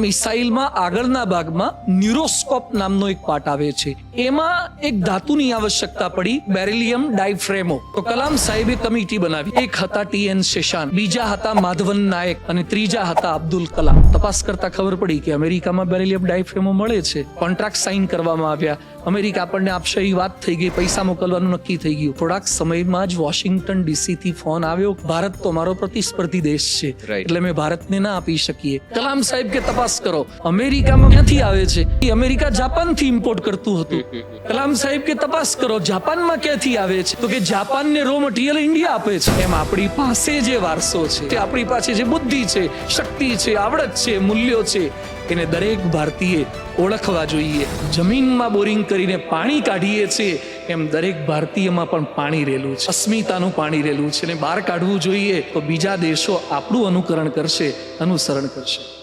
મિસાઇલમાં આગળના ભાગમાં ન્યુરોસ્કોપ નામનો એક પાર્ટ આવે છે. એમાં એક ધાતુની આવશ્યકતા પડી, બેરિલિયમ ડાયફ્રેમો. તો કલામ સાહેબે કમિટી બનાવી. એક હતા ટી એન શેષાન બીજા હતા માધવન નાયક અને ત્રીજા હતા અબ્દુલ કલામ. તપાસ કરતા ખબર પડી કે અમેરિકામાં બેરિલિયમ ડાયફ્રેમો મળે છે. કોન્ટ્રાક્ટ સાઇન કરવામાં આવ્યા. અમેરિકા આપણને આપશે એ વાત થઈ ગઈ પૈસા મોકલવાનું નક્કી થઈ ગયું. થોડાક સમયમાં જ વોશિંગ્ટન ડીસી થી ફોન આવ્યો ભારત તો મારો પ્રતિસ્પર્ધી દેશ છે. એટલે અમે ભારતને ના આપી શકીએ. કલામ સાહેબ કે તપાસ કરો. અમેરિકામાં ક્યાંથી આવે છે? એ અમેરિકા જાપાનથી ઇમ્પોર્ટ કરતું હતું. કલામ સાહેબ કે તપાસ કરો જાપાનમાં ક્યાંથી આવે છે? તો કે જાપાનને રો મટીરિયલ ઇન્ડિયા આપે છે. એમ આપણી પાસે જે વારસો છે તે આપણી પાસે જે બુદ્ધિ છે શક્તિ છે આવડત છે મૂલ્યો છે એને દરેક ભારતીય ઓળખવા જોઈએ. જમીનમાં બોરિંગ કરીને પાણી કાઢીએ છીએ, એમ દરેક ભારતીયમાં પણ પાણી રહેલું છે. અસ્મિતાનું પાણી રહેલું છે ને બહાર કાઢવું જોઈએ તો બીજા દેશો આપણું અનુકરણ કરશે, અનુસરણ કરશે.